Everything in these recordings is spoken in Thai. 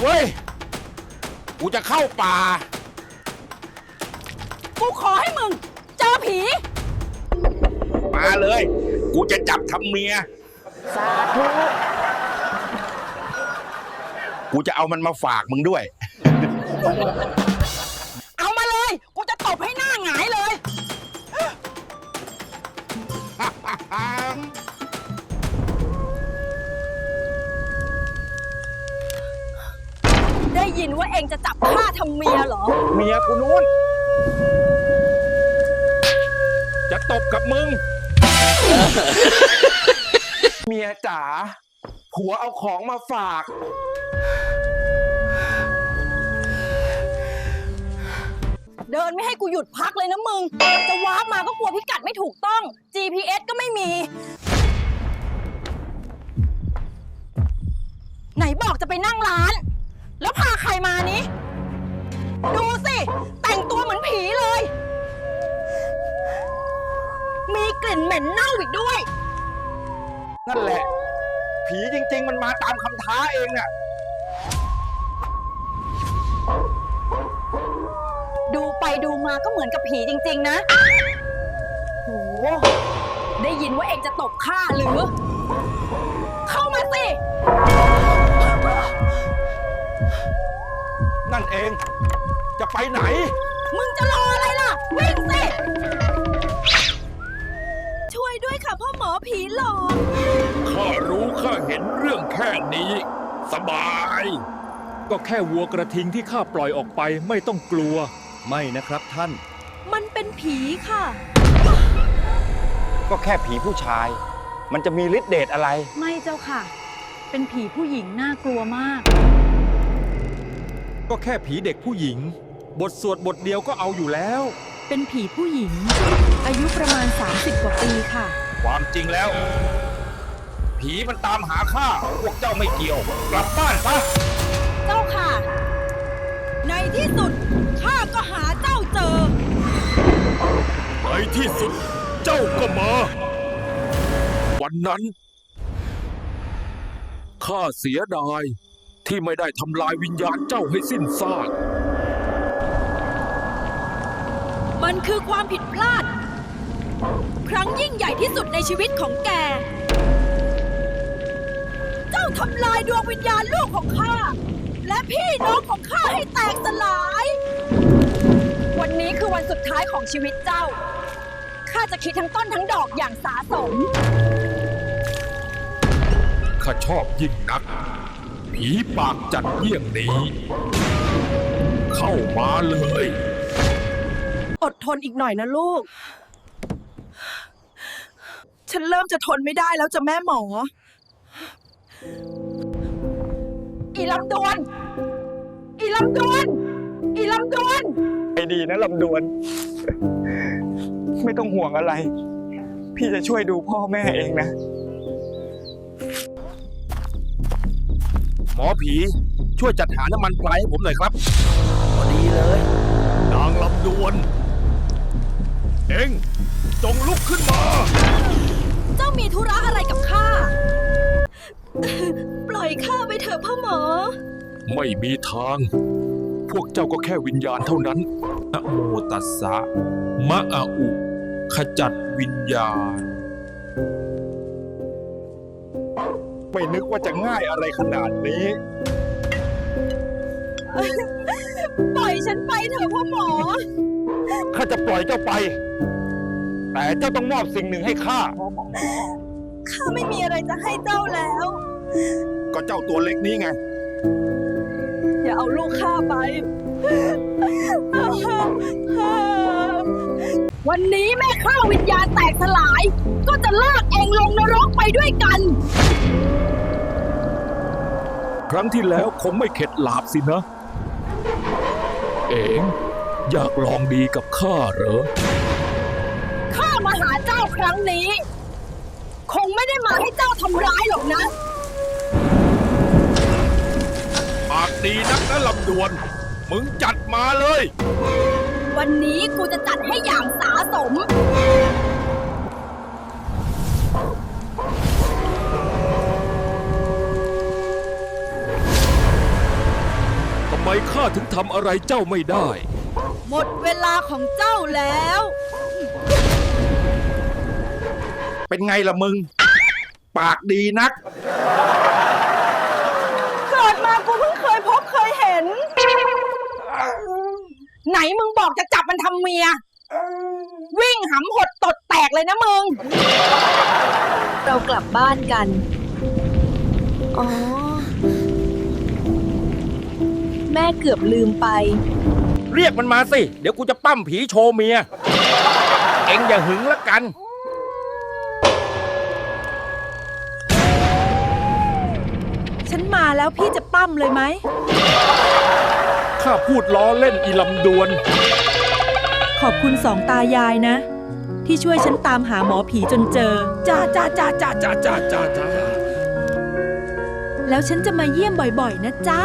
เว้ย กูจะเข้าป่า กูขอให้มึง เจอผี มาเลย กูจะจับทำเมีย สาธุกูจะเอามันมาฝากมึงด้วย ยินว่าเองจะจับฆ่าทำเมียเหรอ เมียกูนู้น จะตบกับมึง เมียจ๋าผัวเอาของมาฝาก เดินไม่ให้กูหยุดพักเลยนะมึง จะวาร์ปมาก็กลัวพิกัดไม่ถูกต้อง GPS ก็ไม่มี ไหนบอกจะไปนั่งร้าน นั่นแหละ ผีจริง ๆ มันมาตามคำท้าเองน่ะดูไปดูมาก็เหมือนกับผีจริง ๆ นะโหได้ยินว่าเองจะตบข้าหรือ เข้ามาสิ นั่นเอง จะไปไหน มึงจะรออะไรล่ะ วิ่งสิ แค่นี้ สบาย ก็แค่วัวกระทิงที่ข้าปล่อยออกไปไม่ต้องกลัว ไม่นะครับท่าน มันเป็นผีค่ะ ก็แค่ผีผู้ชาย มันจะมีฤทธิ์เดชอะไร ไม่เจ้าค่ะ เป็นผีผู้หญิงน่ากลัวมาก ก็แค่ผีเด็กผู้หญิง บทสวดบทเดียวก็เอาอยู่แล้ว เป็นผีผู้หญิง อายุประมาณ 30 กว่าปีค่ะ ความจริงแล้ว ผีมันตามหาข้าพวกเจ้าไม่เกี่ยว กลับบ้านซะเจ้าค่ะ ในที่สุดข้าก็หาเจ้าเจอ ในที่สุดเจ้าก็มา วันนั้นข้าเสียดายที่ไม่ได้ทำลายวิญญาณเจ้าให้สิ้นซาก มันคือความผิดพลาด ครั้งยิ่งใหญ่ที่สุดในชีวิตของแก จ้าทำลายดวงวิญญาณลูกของข้า และพี่น้องของข้าให้แตกสลาย วันนี้คือวันสุดท้ายของชีวิตเจ้า ข้าจะคิดทั้งต้นทั้งดอกอย่างสาสม ข้าชอบยิ่งนัก ผีปากจัดเยี่ยงนี้ เข้ามาเลย อดทนอีกหน่อยนะลูก ฉันเริ่มจะทนไม่ได้แล้วจะแม่หมอ อีลำดวน อีลำดวน อีลำดวน ไอ้ดีนะลำดวน ไม่ต้องห่วงอะไร พี่จะช่วยดูพ่อแม่เองนะ หมอผีช่วยจัดหาน้ำมันพลายให้ผมหน่อยครับนางลำดวน เอ็งจงลุกขึ้นมา เจ้ามีธุระอะไรกับข้า ปล่อยข้าไปเถอะพ่อหมอ ไม่มีทาง พวกเจ้าก็แค่วิญญาณเท่านั้นนะโมตัสสะมะอาอุ ขจัดวิญญาณ ไม่นึกว่าจะง่ายอะไรขนาดนี้ ปล่อยฉันไปเถอะพ่อหมอ ข้าจะปล่อยเจ้าไป แต่เจ้าต้องมอบสิ่งหนึ่งให้ข้า ข้าไม่มีอะไรจะให้เจ้าแล้ว ก็เจ้าตัวเล็กนี้ไง อย่าเอาลูกข้าไป วันนี้แม่ข้าวิญญาณแตกสลาย ก็จะลากเองลงนรกไปด้วยกัน ครั้งที่แล้วคงไม่เข็ดหลาบสินะ เอ๋งอยากลองดีกับข้าเหรอ ข้ามาหาเจ้าครั้งนี้คง ไม่ได้มาให้เจ้าทำร้ายหรอกนะ ปากดีนักนะลำดวน มึงจัดมาเลย วันนี้กูจะจัดให้อย่างสาสมข้าถึงทำอะไรเจ้าไม่ได้ หมดเวลาของเจ้าแล้ว เป็นไงล่ะมึง ปากดีนัก เกิดมากูเพิ่งเคยพบเคยเห็น ไหนมึงบอกจะจับมันทำเมีย วิ่งหำหดตดแตกเลยนะมึง เรากลับบ้านกัน อ๋อ แม่เกือบลืมไป เรียกมันมาสิ เดี๋ยวกูจะปั้มผีโชว์เมีย เอ็งอย่าหึงละกัน นมาแล้วพี่จะปั้มเลยไหม ข้าพูดล้อเล่นอีลำดวน ขอบคุณสองตายายนะ ที่ช่วยฉันตามหาหมอผีจนเจอ จ้าจ้าจ้าจ้าจ้าจ้าจ้าจ้าแล้วฉันจะมาเยี่ยมบ่อยๆ นะจ๊ะ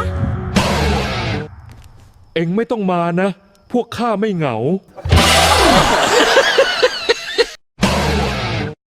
เอ็งไม่ต้องมานะ พวกข้าไม่เหงาเ